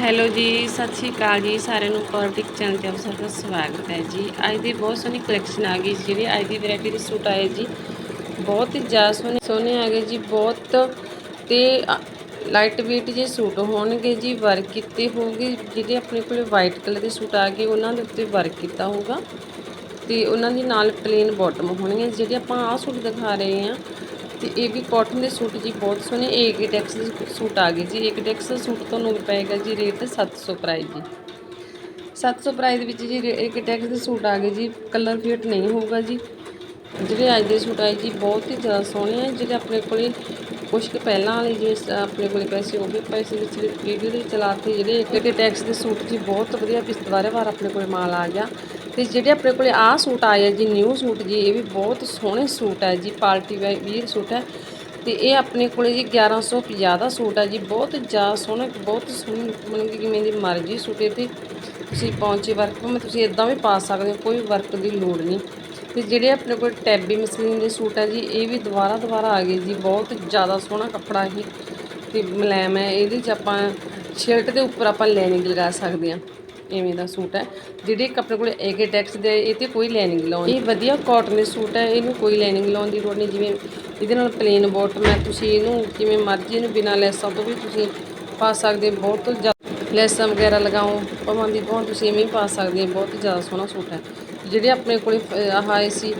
Hello ਜੀ, ਸਤਿ ਸ਼੍ਰੀ ਅਕਾਲ ਜੀ, ਸਾਰਿਆਂ ਨੂੰ ਪੋਲਿਟਿਕ ਚੈਨਲ ਤੇ ਆਪ ਸਭ ਦਾ ਸਵਾਗਤ ਹੈ ਜੀ। ਅੱਜ ਦੀ ਬਹੁਤ ਸੋਹਣੀ ਕਲੈਕਸ਼ਨ ਆ ਗਈ ਜਿਹੜੀ ਅੱਜ ਦੀ ਵੈਰਾਈਟੀ ਦੇ ਸੂਟ ਆਏ ਜੀ। ਬਹੁਤ ਹੀ ਜ਼ਿਆਦਾ ਸੋਹਣੇ ਸੋਹਣੇ ਆ ਗਏ ਜੀ, ਬਹੁਤ ਤੇ ਲਾਈਟ weight ਜੇ ਸੂਟ ਹੋਣਗੇ ਜੀ ਵਰਕ ਕੀਤੇ ਹੋਣਗੇ ਜਿਹੜੇ ਆਪਣੇ ਕੋਲੇ ਵਾਈਟ ਕਲਰ ਦੇ ਸੂਟ ਆ ਗਏ, ਉਹਨਾਂ ਦੇ ਉੱਤੇ ਵਰਕ ਕੀਤਾ ਹੋਊਗਾ। ਤੇ ਉਹਨਾਂ ਦੇ ਨਾਲ ਪਲੇਨ ਬਾਟਮ ਹੋਣਗੀਆਂ, ਜਿਹੜੇ ਆਪਾਂ ਆਹ ਸੂਟ ਦਿਖਾ ਰਹੇ ਹਾਂ। ਤੇ ਇਹ ਵੀ ਕਾਟਨ ਦੇ ਸੂਟ ਜੀ ਬਹੁਤ ਸੋਹਣੇ ਏਕ ਟੈਕਸ ਦੇ ਸੂਟ ਆ ਗਏ ਜੀ। ਏਕ ਟੈਕਸ ਦਾ ਸੂਟ ਤੁਹਾਨੂੰ ਪਏਗਾ ਜੀ ਰੇਟ 700 ਪ੍ਰਾਈਸ ਜੀ। 700 ਪ੍ਰਾਈਸ ਦੇ ਵਿੱਚ ਜੀ ਇੱਕ ਟੈਕਸ ਦੇ ਸੂਟ ਆ ਗਏ ਜੀ ਕਲਰ ਫੇਟ ਨਹੀਂ ਹੋਊਗਾ ਜੀ। ਜਿਹੜੇ ਅੱਜ ਦੇ ਸੂਟ ਆਏ ਜੀ, ਬਹੁਤ ਹੀ ਜ਼ਿਆਦਾ ਸੋਹਣੇ ਆ। ਜਿਹੜੇ ਆਪਣੇ ਕੋਲੇ ਕੁਛ ਕੁ ਪਹਿਲਾਂ ਵਾਲੇ ਜਿਹੜੇ ਆਪਣੇ ਕੋਲੇ ਪੈਸੇ, ਉਹ ਵੀ ਪੈਸੇ ਵਿੱਚ ਵੀਡੀਓ ਦੇ ਚਲਾਤੇ ਜਿਹੜੇ ਇੱਕ ਟੈਕਸ ਦੇ ਸੂਟ ਜੀ, ਬਹੁਤ ਵਧੀਆ ਪਿਸਤਵਾਰੇ ਵਾਰ ਆਪਣੇ ਕੋਲੇ ਮਾਲ ਆ ਗਿਆ। ਤੇ ਜਿਹੜੇ ਆਪਣੇ ਕੋਲੇ ਆਹ ਸੂਟ ਆਏ ਆ ਜੀ ਨਿਊ ਸੂਟ ਜੀ, ਇਹ ਵੀ ਬਹੁਤ ਸੋਹਣੇ ਸੂਟ ਹੈ ਜੀ, ਪਾਰਟੀ ਵੀਅਰ ਸੂਟ ਹੈ ਤੇ ਇਹ ਆਪਣੇ ਕੋਲੇ ਜੀ 1150 ਦਾ ਸੂਟ ਹੈ ਜੀ, ਬਹੁਤ ਜ਼ਿਆਦਾ ਸੋਹਣਾ, ਬਹੁਤ ਸੋਹਣੀ ਮਤਲਬ ਕਿ ਕਿਵੇਂ ਦੀ ਮਰਜ਼ੀ ਸੂਟ ਇਹ ਤੇ ਤੁਸੀਂ ਪੌਂਚੇ ਵਰਕ ਮੈਂ ਤੁਸੀਂ ਇਦਾਂ ਵੀ ਪਾ ਸਕਦੇ ਹੋ, ਕੋਈ ਵਰਕ ਦੀ ਲੋੜ ਨਹੀਂ। ਤੇ ਜਿਹੜੇ ਆਪਣੇ ਕੋਲ ਟੈਬੀ ਮਸਲੀਨ ਦੇ ਸੂਟ ਹੈ ਜੀ, ਇਹ ਵੀ ਦੁਬਾਰਾ ਦੁਬਾਰਾ ਆ ਗਏ ਜੀ, ਬਹੁਤ ਜ਼ਿਆਦਾ ਸੋਹਣਾ ਕੱਪੜਾ ਇਹ। ਤੇ ਮਲੈਮ ਹੈ, ਇਹਦੇ 'ਚ ਆਪਾਂ ਸ਼ਰਟ ਦੇ ਉੱਪਰ ਆਪਾਂ ਲਾਈਨਿੰਗ ਲਗਾ ਸਕਦੇ ਹਾਂ। ਇਵੇਂ ਦਾ ਸੂਟ ਹੈ। ਜਿਹੜੇ ਆਪਣੇ ਕੋਲ ਏਕੇ ਟੈਕਸ ਦੇ ਇਹ ਤੇ ਕੋਈ ਲਾਈਨਿੰਗ ਲਾਉਣੀ ਇਹ ਵਧੀਆ ਕਾਟਨ ਦੇ ਸੂਟ ਹੈ ਇਹਨੂੰ ਕੋਈ ਲਾਈਨਿੰਗ ਲਾਉਣ ਦੀ ਲੋੜ ਨਹੀਂ। ਜਿਵੇਂ ਇਹਦੇ ਨਾਲ ਪਲੇਨ ਬਾਟਮ ਹੈ ਤੁਸੀਂ ਇਹਨੂੰ ਜਿਵੇਂ ਮਰਜ਼ੀ ਇਹਨੂੰ ਬਿਨਾਂ ਲੈਸਾਂ ਤੋਂ ਵੀ ਤੁਸੀਂ ਪਾ ਸਕਦੇ ਬਹੁਤ ਜ਼ਿਆਦਾ ਲੈਸਾਂ ਵਗੈਰਾ ਲਗਾਓ ਭਾਵੇਂ ਦੀ ਭਾਵੇਂ ਤੁਸੀਂ ਇਵੇਂ ਹੀ ਪਾ ਸਕਦੇ ਬਹੁਤ ਜ਼ਿਆਦਾ ਸੋਹਣਾ ਸੂਟ ਹੈ। ਜਿਹੜੇ ਆਪਣੇ ਕੋਲ ਅਹ, ਆਹ ਆਏ ਸੀ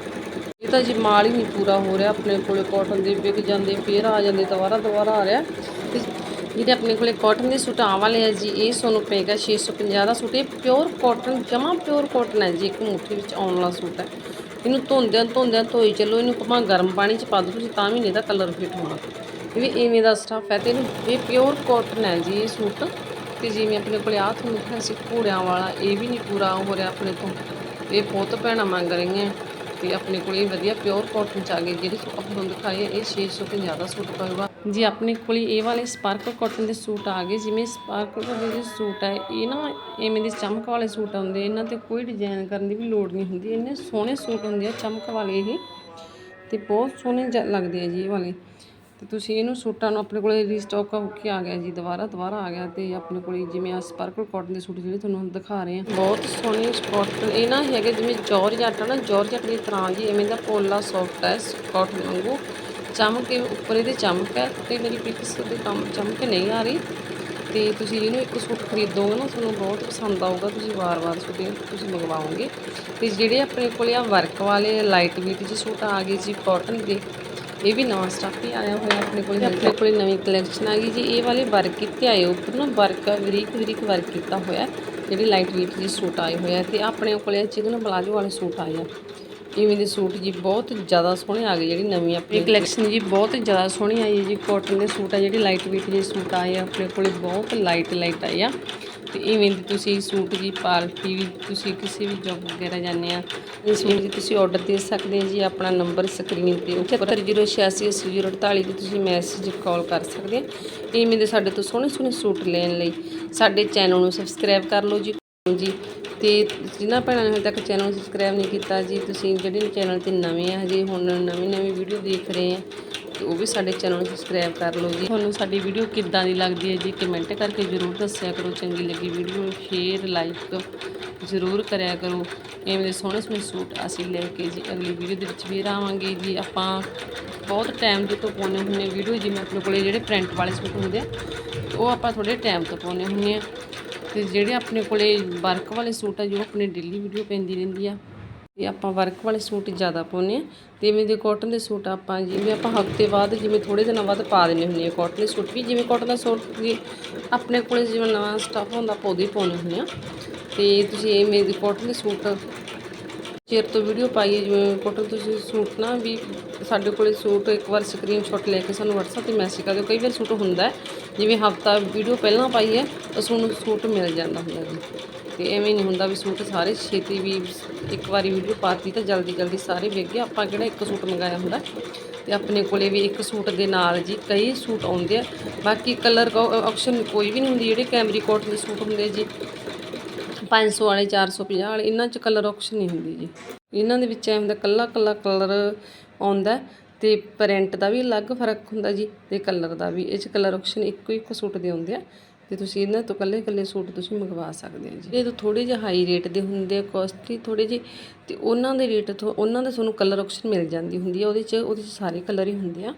ਇਹ ਤਾਂ ਜੀ ਮਾਲ ਹੀ ਨਹੀਂ ਪੂਰਾ ਹੋ ਰਿਹਾ। ਆਪਣੇ ਕੋਲੇ ਕਾਟਨ ਦੇ ਵਿਕ ਜਾਂਦੇ ਫੇਰ ਆ ਜਾਂਦੇ ਦੁਬਾਰਾ ਦੁਬਾਰਾ ਆ ਰਿਹਾ। ਜਿਹੜੇ ਆਪਣੇ ਕੋਲੇ ਕਾਟਨ ਦੇ ਸੂਟ ਆਹ ਵਾਲੇ ਆ ਜੀ, ਇਹ ਤੁਹਾਨੂੰ ਪਏਗਾ 650 ਦਾ ਸੂਟ, ਇਹ ਪਿਓਰ ਕਾਟਨ ਜਮਾ ਪਿਓਰ ਕਾਟਨ ਹੈ ਜੀ, ਇੱਕ ਮੁੱਠੀ ਵਿੱਚ ਆਉਣ ਵਾਲਾ ਸੂਟ ਹੈ ਇਹਨੂੰ ਧੋਂਦਿਆਂ ਧੋਂਦਿਆਂ ਧੋਈ ਚੱਲੋ, ਇਹਨੂੰ ਭਾਵੇਂ ਗਰਮ ਪਾਣੀ 'ਚ ਪਾ ਦਿਓ, ਤੁਸੀਂ ਤਾਂ ਵੀ ਨਹੀਂ ਇਹਦਾ ਕਲਰ ਫਿੱਟ ਹੋਣਾ। ਇਹ ਵੀ ਇਵੇਂ ਦਾ ਸਟਫ ਹੈ ਤੇ ਇਹਨੂੰ, ਇਹ ਪਿਓਰ ਕਾਟਨ ਹੈ ਜੀ, ਇਹ ਸੂਟ। ਤੇ ਜਿਵੇਂ ਆਪਣੇ ਕੋਲੇ ਆਹ ਤੁਹਾਨੂੰ ਦਿਖਾਇਆ ਸੀ ਘੋੜਿਆਂ ਵਾਲਾ, ਇਹ ਵੀ ਨਹੀਂ ਪੂਰਾ ਹੋ ਰਿਹਾ ਆਪਣੇ ਤੋਂ। ਇਹ ਬਹੁਤ ਭੈਣਾਂ ਮੰਗ ਰਹੀਆਂ। ਤੇ ਆਪਣੇ ਕੋਲ ਵਧੀਆ ਪਿਓਰ ਕਾਟਨ ਚ ਆ ਗਏ ਜਿਹੜੇ ਆਪਾਂ ਤੁਹਾਨੂੰ ਦਿਖਾਏ ਆ, ਇਹ 650 ਦਾ ਸੂਟ ਪਏਗਾ ਜੀ ਆਪਣੇ ਕੋਲ ਇਹ ਵਾਲੇ ਸਪਾਰਕਲ ਕਾਟਨ ਦੇ ਸੂਟ ਆ ਗਏ ਜਿਵੇਂ ਸਪਾਰਕਲ ਦੇ ਸੂਟ ਹੈ ਇਹ ਨਾ ਐਵੇਂ ਦੇ ਚਮਕ ਵਾਲੇ ਸੂਟ ਆਉਂਦੇ ਇਹਨਾਂ ਤੇ ਕੋਈ ਡਿਜ਼ਾਈਨ ਕਰਨ ਦੀ ਵੀ ਲੋੜ ਨਹੀਂ ਹੁੰਦੀ ਇੰਨੇ ਸੋਹਣੇ ਸੂਟ ਹੁੰਦੇ ਆ ਚਮਕ ਵਾਲੇ ਇਹ ਤੇ ਬਹੁਤ ਸੋਹਣੇ ਜ- ਲੱਗਦੇ ਆ ਜੀ ਇਹ ਵਾਲੇ। ਤੇ ਤੁਸੀਂ ਇਹਨੂੰ ਸੂਟਾਂ ਨੂੰ ਆਪਣੇ ਕੋਲੇ ਰੀਸਟਾਕ ਹੋ ਕੇ ਆ ਗਿਆ ਜੀ, ਦੁਬਾਰਾ ਦੁਬਾਰਾ ਆ ਗਿਆ ਤੇ ਆਪਣੇ ਕੋਲੇ ਜਿਵੇਂ ਆ ਸਪਾਰਕਲ ਕਾਟਨ ਦੇ ਸੂਟ ਜਿਹੜੇ ਤੁਹਾਨੂੰ ਦਿਖਾ ਰਹੇ ਆ ਬਹੁਤ ਸੋਹਣੇ ਕਾਟਨ ਇਹ ਨਾ ਹੈਗੇ ਜਿਵੇਂ ਜੌਰਜੱਟ ਆ ਨਾ ਜੌਰਜੱਟ ਦੀ ਤਰ੍ਹਾਂ ਜੀ, ਐਵੇਂ ਦਾ ਪੋਲਾ ਸੌਫਟ ਹੈ ਕਾਟਨ ਵਾਂਗੂ। ਚਮਕ ਕੇ ਉੱਪਰ ਇਹਦੇ ਚਮਕ ਹੈ ਤੇ ਮੇਰੀ ਪਿਕਸ ਦੇ ਕੰਮ ਚਮਕ ਨਹੀਂ ਆ ਰਹੀ। ਤੇ ਤੁਸੀਂ ਇਹਨੂੰ ਇੱਕ ਸੂਟ ਖਰੀਦੋਗੇ ਨਾ, ਤੁਹਾਨੂੰ ਬਹੁਤ ਪਸੰਦ ਆਊਗਾ, ਤੁਸੀਂ ਵਾਰ-ਵਾਰ ਸੂਟ ਤੁਸੀਂ ਮੰਗਵਾਓਗੇ। ਤੇ ਜਿਹੜੇ ਆਪਣੇ ਕੋਲੇ ਆ ਵਰਕ ਵਾਲੇ ਲਾਈਟ ਵੇਟ ਜਿਹੇ ਸੂਟ ਆ ਗਏ ਜੀ ਕਾਟਨ ਦੇ ਇਹ ਵੀ ਨਵਾਂ ਸਟਾਕ ਹੀ ਆਇਆ ਹੋਇਆ ਆਪਣੇ ਕੋਲ ਆਪਣੇ ਕੋਲੇ ਨਵੀਂ ਕਲੈਕਸ਼ਨ ਆ ਗਈ ਜੀ। ਇਹ ਵਾਲੇ ਵਰਕ ਕੀਤੇ ਆਏ ਉੱਪਰ ਨਾ ਵਰਕ ਬਰੀਕ ਬਰੀਕ ਵਰਕ ਕੀਤਾ ਹੋਇਆ। ਜਿਹੜੇ ਲਾਈਟ weight ਜਿਹੇ ਸੂਟ ਆਏ ਹੋਏ ਆ ਤੇ ਆਪਣੇ ਕੋਲੇ ਚਿਕਨ ਪਲਾਜੋ ਵਾਲੇ ਸੂਟ ਆਏ ਆ। ਇਵੇਂ ਦੇ ਸੂਟ ਜੀ ਬਹੁਤ ਜ਼ਿਆਦਾ ਸੋਹਣੇ ਆ ਗਏ ਜਿਹੜੀ ਨਵੀਂ ਆਪਣੀ ਕਲੈਕਸ਼ਨ ਜੀ ਬਹੁਤ ਜ਼ਿਆਦਾ ਸੋਹਣੀ ਆਈ ਹੈ ਜੀ। ਕਾਟਨ ਦੇ ਸੂਟ ਆ ਜਿਹੜੇ ਲਾਈਟ weight ਜਿਹੇ ਸੂਟ ਆਏ ਆ ਆਪਣੇ ਕੋਲੇ ਬਹੁਤ ਲਾਈਟ ਲਾਈਟ ਆਏ ਆ। ਤੇ ਇਵੇਂ ਦੀ ਤੁਸੀਂ ਸੂਟ ਦੀ ਪਾਰਟੀ ਵੀ ਤੁਸੀਂ ਕਿਸੇ ਵੀ ਜੋਬ ਵਗੈਰਾ ਜਾਂਦੇ ਆ ਇਹ ਸੂਟ ਜੀ ਤੁਸੀਂ ਆਰਡਰ ਦੇ ਸਕਦੇ ਆ ਜੀ, ਆਪਣਾ ਨੰਬਰ ਸਕਰੀਨ ਤੇ 75088048 ਤੇ ਤੁਸੀਂ ਮੈਸੇਜ ਕਾਲ ਕਰ ਸਕਦੇ ਆ। ਇਵੇਂ ਦੇ ਸਾਡੇ ਤੋਂ ਸੋਹਣੇ ਸੋਹਣੇ ਸੂਟ ਲੈਣ ਲਈ ਸਾਡੇ ਚੈਨਲ ਨੂੰ ਸਬਸਕ੍ਰਾਈਬ ਕਰ ਲਓ ਜੀ ਜੀ ਤੇ ਜਿਨ੍ਹਾਂ ਭੈਣਾਂ ਨੇ ਹਜੇ ਤੱਕ ਚੈਨਲ ਨੂੰ ਸਬਸਕ੍ਰਾਈਬ ਨਹੀਂ ਕੀਤਾ ਜੀ, ਤੁਸੀਂ ਜਿਹੜੇ ਚੈਨਲ ਤੇ ਨਵੇਂ ਆ ਹਜੇ ਹੁਣ ਨਵੀਂ ਨਵੀਂ ਵੀਡੀਓ ਦੇਖ ਰਹੇ ਆ ਉਹ ਵੀ ਸਾਡੇ ਚੈਨਲ ਨੂੰ ਸਬਸਕ੍ਰਾਈਬ ਕਰ ਲਓ ਜੀ। ਤੁਹਾਨੂੰ ਸਾਡੀ ਵੀਡੀਓ ਕਿੱਦਾਂ ਦੀ ਲੱਗਦੀ ਹੈ ਜੀ ਕਮੈਂਟ ਕਰਕੇ ਜ਼ਰੂਰ ਦੱਸਿਆ ਕਰੋ। ਚੰਗੀ ਲੱਗੀ ਵੀਡੀਓ ਸ਼ੇਅਰ ਲਾਈਕ ਜ਼ਰੂਰ ਕਰਿਆ ਕਰੋ। ਐਵੇਂ ਦੇ ਸੋਹਣੇ ਸੋਹਣੇ ਸੂਟ ਅਸੀਂ ਲੈ ਕੇ ਜੀ, ਅਗਲੀ ਵੀਡੀਓ ਦੇ ਵਿੱਚ ਵੀ ਆਵਾਂਗੇ ਜੀ। ਆਪਾਂ ਬਹੁਤ ਟਾਈਮ ਦੇ ਤੋਂ ਪਾਉਂਦੇ ਹੁੰਦੇ ਵੀਡੀਓ ਜਿਵੇਂ ਆਪਣੇ ਕੋਲੇ ਜਿਹੜੇ ਪ੍ਰਿੰਟ ਵਾਲੇ ਸੂਟ ਹੁੰਦੇ ਆ, ਉਹ ਆਪਾਂ ਥੋੜੇ ਟਾਈਮ ਤੋਂ ਪਾਉਂਦੇ ਹੁੰਦੇ ਆ ਤੇ ਜਿਹੜੇ ਆਪਣੇ ਕੋਲੇ ਵਰਕ ਵਾਲੇ ਸੂਟ ਆ, ਜੋ ਆਪਣੇ ਡੇਲੀ ਵੀਡੀਓ ਪੈਂਦੀ ਰਹਿੰਦੀ ਆ ਤੇ ਆਪਾਂ ਵਰਕ ਵਾਲੇ ਸੂਟ ਜ਼ਿਆਦਾ ਪਾਉਂਦੇ ਆ ਤੇ ਇਵੇਂ ਦੇ ਕਾਟਨ ਦੇ ਸੂਟ ਆਪਾਂ ਜਿਵੇਂ ਆਪਾਂ ਹਫ਼ਤੇ ਬਾਅਦ ਜਿਵੇਂ ਥੋੜੇ ਦਿਨਾਂ ਬਾਅਦ ਪਾ ਦਿੰਦੇ ਹੁੰਦੇ ਆ ਕਾਟਨ ਦੇ ਸੂਟ ਵੀ। ਜਿਵੇਂ ਕਾਟਨ ਦਾ ਸੂਟ ਜੀ ਆਪਣੇ ਕੋਲੇ ਜਿਵੇਂ ਨਵਾਂ ਸਟੱਫ ਹੁੰਦਾ, ਆਪਾਂ ਉਹਦੇ ਹੀ ਪਾਉਂਦੇ ਹੁੰਦੇ ਆ ਤੇ ਤੁਸੀਂ ਇਵੇਂ ਦੇ ਕਾਟਨ ਦੇ ਸੂਟ ਚਿਰ ਤੋਂ ਵੀਡੀਓ ਪਾਈਏ, ਜਿਵੇਂ ਕੋਟਨ ਤੁਸੀਂ ਸੂਟ ਨਾ ਵੀ ਸਾਡੇ ਕੋਲੇ ਸੂਟ ਇੱਕ ਵਾਰ ਸਕਰੀਨਸ਼ਾਟ ਲੈ ਕੇ ਸਾਨੂੰ WhatsApp ਤੇ ਮੈਸੇਜ ਕਰ ਦਿਓ। ਕਈ ਵਾਰ ਸੂਟ ਹੁੰਦਾ ਜਿਵੇਂ ਹਫਤਾ ਵੀਡੀਓ ਪਹਿਲਾਂ ਪਾਈ ਹੈ, ਤਾਂ ਤੁਹਾਨੂੰ ਸੂਟ ਮਿਲ ਜਾਂਦਾ ਹੁੰਦਾ ਜੀ ਤੇ ਐਵੇਂ ਨਹੀਂ ਹੁੰਦਾ ਵੀ ਸੂਟ ਸਾਰੇ ਛੇਤੀ ਵੀ ਇੱਕ ਵਾਰੀ ਵੀਡੀਓ ਪਾਤੀ ਤਾਂ ਜਲਦੀ ਜਲਦੀ ਸਾਰੇ ਵੇਖ ਗਏ। ਆਪਾਂ ਕਿਹੜਾ ਇੱਕ ਸੂਟ ਮੰਗਾਇਆ ਹੁੰਦਾ? ਤੇ ਆਪਣੇ ਕੋਲੇ ਵੀ ਇੱਕ ਸੂਟ ਦੇ ਨਾਲ ਜੀ ਕਈ ਸੂਟ ਆਉਂਦੇ ਆ। ਬਾਕੀ ਕਲਰ ਆਪਸ਼ਨ ਕੋਈ ਵੀ ਨਹੀਂ ਹੁੰਦੀ, ਜਿਹੜੇ ਕੈਮਰੀ ਕੋਟ ਦੇ ਸੂਟ ਹੁੰਦੇ ਜੀ। 500 ਵਾਲੇ 450 ਵਾਲੇ, ਇਹਨਾਂ 'ਚ ਕਲਰ ਆਪਸ਼ਨ ਨਹੀਂ ਹੁੰਦੀ ਜੀ। ਇਹਨਾਂ ਦੇ ਵਿੱਚ ਐਂ ਹੁੰਦਾ ਕੱਲਾ ਕੱਲਾ ਕਲਰ ਆਉਂਦਾ ਤੇ ਪ੍ਰਿੰਟ ਦਾ ਵੀ ਅਲੱਗ ਫ਼ਰਕ ਹੁੰਦਾ ਜੀ ਤੇ ਕਲਰ ਦਾ ਵੀ। ਇਹ 'ਚ ਕਲਰ ਆਪਸ਼ਨ ਇੱਕੋ ਇੱਕ ਸੂਟ ਦੇ ਹੁੰਦੇ ਆ। ਤੇ ਤੁਸੀਂ ਇਹਨਾਂ ਤੋਂ ਕੱਲੇ ਕੱਲੇ ਸੂਟ ਤੁਸੀਂ ਮੰਗਵਾ ਸਕਦੇ ਹੋ ਜੀ। ਇਹ ਤੋਂ ਥੋੜੇ ਜਿਹਾ ਹਾਈ ਰੇਟ ਦੇ ਹੁੰਦੇ ਆ ਕੋਸਟਲੀ ਥੋੜੇ ਜਿਹੇ, ਤੇ ਉਹਨਾਂ ਦੇ ਰੇਟ ਤੋਂ, ਉਹਨਾਂ ਦੇ ਤੁਹਾਨੂੰ ਕਲਰ ਆਪਸ਼ਨ ਮਿਲ ਜਾਂਦੀ ਹੁੰਦੀ ਆ, ਉਹਦੇ 'ਚ ਉਹਦੇ 'ਚ ਸਾਰੇ ਕਲਰ ਹੀ ਹੁੰਦੇ ਆ।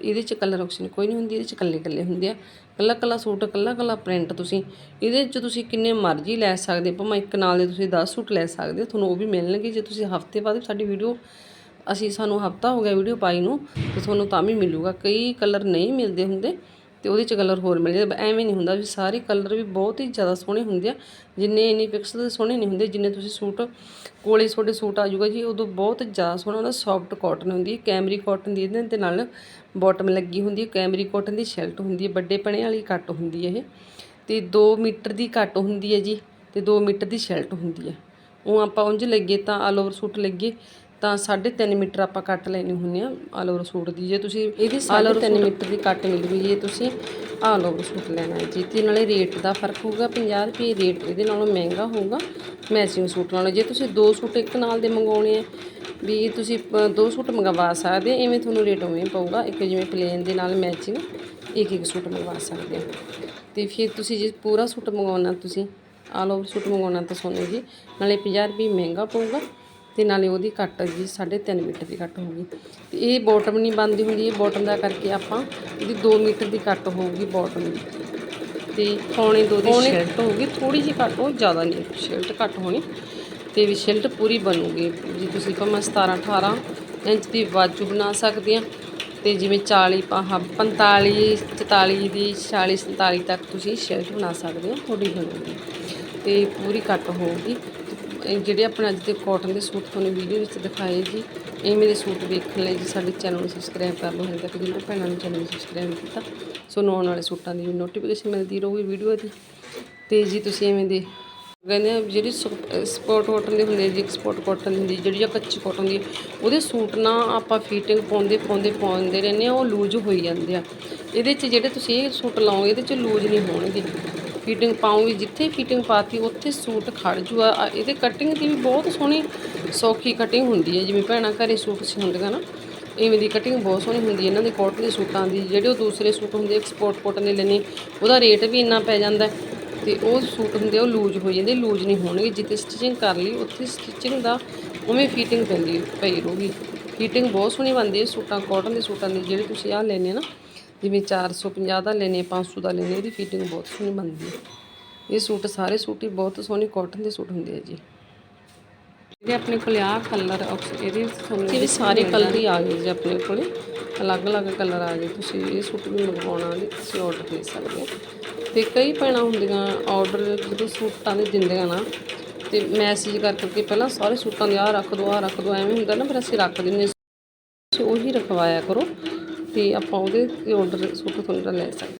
ਇਹਦੇ 'ਚ ਕਲਰ ਆਪਸ਼ਨ ਕੋਈ ਨਹੀਂ ਹੁੰਦੀ, ਇਹਦੇ 'ਚ ਕੱਲੇ ਕੱਲੇ ਹੁੰਦੇ ਆ। ਕੱਲਾ ਕੱਲਾ ਸੂਟ ਕੱਲਾ ਕੱਲਾ ਪ੍ਰਿੰਟ ਤੁਸੀਂ, ਇਹਦੇ 'ਚ ਤੁਸੀਂ ਕਿੰਨੇ ਮਰਜ਼ੀ ਲੈ ਸਕਦੇ ਹੋ। ਭਾਵੇਂ ਇੱਕ ਨਾਲ ਦੇ ਤੁਸੀਂ 10 ਸੂਟ ਲੈ ਸਕਦੇ ਹੋ, ਤੁਹਾਨੂੰ ਉਹ ਵੀ ਮਿਲਣਗੇ। ਜੇ ਤੁਸੀਂ ਹਫ਼ਤੇ ਬਾਅਦ ਸਾਡੀ ਵੀਡੀਓ ਅਸੀਂ ਸਾਨੂੰ ਹਫਤਾ ਹੋ ਗਿਆ ਵੀਡੀਓ ਪਾਈ ਨੂੰ, ਤੇ ਤੁਹਾਨੂੰ ਤਾਂ ਵੀ ਮਿਲੂਗਾ। ਕਈ ਕਲਰ ਨਹੀਂ ਮਿਲਦੇ ਹੁੰਦੇ। ਤੇ ਉਹਦੇ ਚ ਕਲਰ ਹੋਰ ਮਿਲ ਜਾਂਦਾ। ਐਵੇਂ ਨਹੀਂ ਹੁੰਦਾ ਵੀ ਸਾਰੇ ਕਲਰ ਵੀ ਬਹੁਤ ਹੀ ਜ਼ਿਆਦਾ ਸੋਹਣੇ ਹੁੰਦੇ ਆ। ਜਿੰਨੇ ਇਨੀ ਪਿਕਸਲ ਦੇ ਸੋਹਣੇ ਨਹੀਂ ਹੁੰਦੇ, ਜਿੰਨੇ ਤੁਸੀਂ ਸੂਟ ਕੋਲੇ ਤੁਹਾਡੇ ਸੂਟ ਆ ਜਾਊਗਾ ਜੀ, ਉਦੋਂ ਬਹੁਤ ਜ਼ਿਆਦਾ ਸੋਹਣਾ ਹੁੰਦਾ। ਸੌਫਟ ਕਾਟਨ ਹੁੰਦੀ ਹੈ ਕੈਮਰੀ ਕਾਟਨ ਦੀ ਇਹਦੇ ਤੇ ਨਾਲ ਬਾਟਮ ਲੱਗੀ ਹੁੰਦੀ ਹੈ ਕੈਮਰੀ ਕਾਟਨ ਦੀ ਸ਼ਰਟ ਹੁੰਦੀ ਹੈ, ਵੱਡੇ ਪਣੇ ਵਾਲੀ ਕੱਟ ਹੁੰਦੀ ਹੈ ਇਹ। ਤੇ 2 ਮੀਟਰ ਦੀ ਕੱਟ ਹੁੰਦੀ ਹੈ ਜੀ, ਤੇ 2 ਮੀਟਰ ਦੀ ਸ਼ਰਟ ਹੁੰਦੀ ਹੈ। ਉਹ ਆਪਾਂ ਉਂਝ ਲੱਗੇ ਤਾਂ ਆਲ ਓਵਰ ਸੂਟ ਲੱਗੇ ਤਾਂ 3.5 ਮੀਟਰ ਆਪਾਂ ਕੱਟ ਲੈਣੀ ਹੁੰਦੀ ਆ ਆਲ ਓਵਰ ਸੂਟ ਦੀ। ਜੇ ਤੁਸੀਂ ਇਹਦੀ 3.5 ਮੀਟਰ ਦੀ ਕੱਟ ਮਿਲੂਗੀ ਜੇ ਤੁਸੀਂ ਆਲ ਓਵਰ ਸੂਟ ਲੈਣਾ ਹੈ। ਜੀ ਤੇ ਨਾਲੇ ਰੇਟ ਦਾ ਫ਼ਰਕ ਹੋਊਗਾ 50 ਰੁਪਏ ਰੇਟ ਇਹਦੇ ਨਾਲੋਂ ਮਹਿੰਗਾ ਹੋਊਗਾ ਮੈਚਿੰਗ ਸੂਟ ਨਾਲੋਂ। ਜੇ ਤੁਸੀਂ ਦੋ ਸੂਟ ਇੱਕ ਨਾਲ ਦੇ ਮੰਗਾਉਣੇ ਆ ਵੀ ਤੁਸੀਂ ਦੋ ਸੂਟ ਮੰਗਵਾ ਸਕਦੇ ਇਵੇਂ ਤੁਹਾਨੂੰ ਰੇਟ ਉਵੇਂ ਪਊਗਾ। ਇੱਕ ਜਿਵੇਂ ਪਲੇਨ ਦੇ ਨਾਲ ਮੈਚਿੰਗ ਇੱਕ ਇੱਕ ਸੂਟ ਮੰਗਵਾ ਸਕਦੇ ਹੋ। ਤੇ ਫਿਰ ਤੁਸੀਂ ਜੇ ਪੂਰਾ ਸੂਟ ਮੰਗਵਾਉਣਾ ਤੁਸੀਂ ਆਲ ਓਵਰ ਸੂਟ ਮੰਗਵਾਉਣਾ ਤਾਂ ਤੁਹਾਨੂੰ ਜੀ ਨਾਲੇ 50 ਰੁਪਏ ਮਹਿੰਗਾ ਪਊਗਾ। ਤੇ ਨਾਲੇ ਉਹਦੀ ਕੱਟ ਜੀ 3.5 ਮੀਟਰ ਦੀ ਕੱਟ ਹੋਊਗੀ। ਤੇ ਇਹ ਬਾਟਮ ਨਹੀਂ ਬੰਦੀ ਹੁੰਦੀ ਇਹ ਬਾਟਮ ਦਾ ਕਰਕੇ ਆਪਾਂ ਇਹਦੀ 2 ਮੀਟਰ ਦੀ ਕੱਟ ਹੋਊਗੀ ਬਾਟਮ ਦੀ। ਤੇ ਪੌਣੇ ਦੋ ਦੀ ਸ਼ਰਟ ਹੋਊਗੀ ਥੋੜੀ ਜਿਹੀ ਕੱਟ ਉਹ ਜ਼ਿਆਦਾ ਨਹੀਂ ਸ਼ਰਟ ਘੱਟ ਹੋਣੀ। ਤੇ ਵੀ ਸ਼ਰਟ ਪੂਰੀ ਬਣੂਗੀ ਜੀ ਤੁਸੀਂ ਭਾਵੇਂ 17 18 ਇੰਚ ਦੀ ਬਾਜੂ ਬਣਾ ਸਕਦੇ ਆ। ਤੇ ਜਿਵੇਂ 40 ਪਾਹ 45 44 ਦੀ 40 47 ਤੱਕ ਤੁਸੀਂ ਸ਼ਰਟ ਬਣਾ ਸਕਦੇ ਹੋ ਥੋੜੀ ਬਣੂਗੀ ਤੇ ਪੂਰੀ ਕੱਟ ਹੋਊਗੀ। ਇਹ ਜਿਹੜੇ ਆਪਣੇ ਅੱਜ ਦੇ ਕਾਟਨ ਦੇ ਸੂਟ ਤੁਹਾਨੂੰ ਵੀਡੀਓ ਵਿੱਚ ਦਿਖਾਏ ਜੀ, ਇਹ ਮੇਰੇ ਸੂਟ ਦੇਖਣ ਲਈ ਜੀ ਸਾਡੇ ਚੈਨਲ ਨੂੰ ਸਬਸਕ੍ਰਾਈਬ ਕਰ ਲਓ, ਹਜੇ ਤੱਕ ਜਿਹਨਾਂ ਭੈਣਾਂ ਨੂੰ ਚੈਨਲ ਨੂੰ ਸਬਸਕ੍ਰਾਈਬ ਕੀਤਾ, ਸੋ ਆਉਣ ਵਾਲੇ ਸੂਟਾਂ ਦੀ ਨੋਟੀਫਿਕੇਸ਼ਨ ਮਿਲਦੀ ਰਹੂਗੀ ਵੀਡੀਓ ਦੀ। ਤੇ ਜੀ ਤੁਸੀਂ ਐਵੇਂ ਦੇ ਕਹਿੰਦੇ ਆ ਜਿਹੜੀ ਸਪੋਰਟ ਕਾਟਨ ਦੇ ਹੁੰਦੇ ਜੀ ਐਕਸਪੋਰਟ ਕਾਟਨ ਦੀ ਹੁੰਦੀ ਜਿਹੜੀ ਆ ਕੱਚੀ ਕਾਟਨ ਦੀ, ਉਹਦੇ ਸੂਟ ਨਾ ਆਪਾਂ ਫੀਟਿੰਗ ਪਾਉਂਦੇ ਪਾਉਂਦੇ ਪਾਉਂਦੇ ਰਹਿੰਦੇ ਆ, ਉਹ ਲੂਜ਼ ਹੋਈ ਜਾਂਦੇ ਆ। ਇਹਦੇ 'ਚ ਜਿਹੜੇ ਤੁਸੀਂ ਇਹ ਸੂਟ ਲਾਓਗੇ, ਇਹਦੇ 'ਚ ਲੂਜ਼ ਨਹੀਂ ਹੋਣਗੇ। ਫਿਟਿੰਗ ਪਾਉਂਗੀ ਜਿੱਥੇ ਫਿਟਿੰਗ ਪਾਤੀ, ਉੱਥੇ ਸੂਟ ਖੜ ਜੂਗਾ ਇਹਦੇ ਕਟਿੰਗ ਦੀ ਵੀ ਬਹੁਤ ਸੋਹਣੀ, ਸੌਖੀ ਕਟਿੰਗ ਹੁੰਦੀ ਹੈ। ਜਿਵੇਂ ਭੈਣਾਂ ਘਰੇ ਸੂਟ ਸਿਉਂਦੀਆਂ ਨਾ, ਇਵੇਂ ਦੀ ਕਟਿੰਗ ਬਹੁਤ ਸੋਹਣੀ ਹੁੰਦੀ ਹੈ। ਇਹਨਾਂ ਦੇ ਕੋਟਨ ਦੇ ਸੂਟਾਂ ਦੀ, ਜਿਹੜੇ ਉਹ ਦੂਸਰੇ ਸੂਟ ਹੁੰਦੇ ਐਕਸਪੋਰਟ ਕੋਟਨ ਦੇ ਲੈਣੇ, ਉਹਦਾ ਰੇਟ ਵੀ ਇੰਨਾ ਪੈ ਜਾਂਦਾ ਹੈ ਤੇ ਉਹ ਸੂਟ ਹੁੰਦੇ, ਉਹ ਲੂਜ਼ ਹੋ ਜਾਂਦੇ ਲੂਜ਼ ਨਹੀਂ ਹੋਣਗੇ। ਜਿੱਥੇ ਸਟਿਚਿੰਗ ਕਰ ਲਈ, ਉੱਥੇ ਸਟਿਚਿੰਗ ਦਾ ਉਵੇਂ ਫਿਟਿੰਗ ਪੈਂਦੀ, ਪਈ ਰਹੂਗੀ। ਫਿਟਿੰਗ ਬਹੁਤ ਸੋਹਣੀ ਬਣਦੀ ਹੈ ਸੂਟਾਂ ਕੋਟਨ ਦੇ ਸੂਟਾਂ ਦੀ, ਜਿਹੜੇ ਤੁਸੀਂ ਆਹ ਲੈਣੇ ਨਾ ਜਿਵੇਂ 450 ਦਾ ਲੈਣੇ 500 ਦਾ ਲੈਣੇ ਇਹਦੀ ਫਿਟਿੰਗ ਬਹੁਤ ਸੋਹਣੀ ਬਣਦੀ ਹੈ। ਇਹ ਸੂਟ ਸਾਰੇ ਸੂਟ ਹੀ ਬਹੁਤ ਸੋਹਣੇ ਕਾਟਨ ਦੇ ਸੂਟ ਹੁੰਦੇ ਆ ਜੀ। ਇਹਦੇ ਆਪਣੇ ਕੋਲੇ ਆਹ ਕਲਰ ਇਹਦੇ ਤੁਹਾਨੂੰ ਇਹ ਸਾਰੇ ਕਲਰ ਹੀ ਆ ਗਏ ਜੀ ਆਪਣੇ ਕੋਲੇ ਅਲੱਗ-ਅਲੱਗ ਕਲਰ ਆ ਗਏ। ਤੁਸੀਂ ਇਹ ਸੂਟ ਵੀ ਮੰਗਵਾਉਣਾ ਵੀ ਤੁਸੀਂ ਆਰਡਰ ਦੇ ਸਕਦੇ ਹੋ। ਤੇ ਕਈ ਭੈਣਾਂ ਹੁੰਦੀਆਂ ਆਰਡਰ ਜਦੋਂ ਸੂਟਾਂ ਦੇ ਦਿੰਦੀਆਂ ਨਾ ਤੇ ਮੈਸੇਜ ਕਰ ਕਰਕੇ ਪਹਿਲਾਂ ਸਾਰੇ ਸੂਟਾਂ ਦੇ ਆਹ ਰੱਖ ਦਿਓ ਆਹ ਰੱਖ ਦਿਓ ਐਵੇਂ ਹੁੰਦਾ ਨਾ ਫਿਰ ਅਸੀਂ ਰੱਖ ਦਿੰਦੇ ਤੁਸੀਂ ਉਹੀ ਰਖਵਾਇਆ ਕਰੋ। ਤੇ ਆਪਾਂ ਉਹਦੇ ਤੇ ਆਰਡਰ ਸੂਟ ਤੁਹਾਨੂੰ ਲੈ ਸਕਦੇ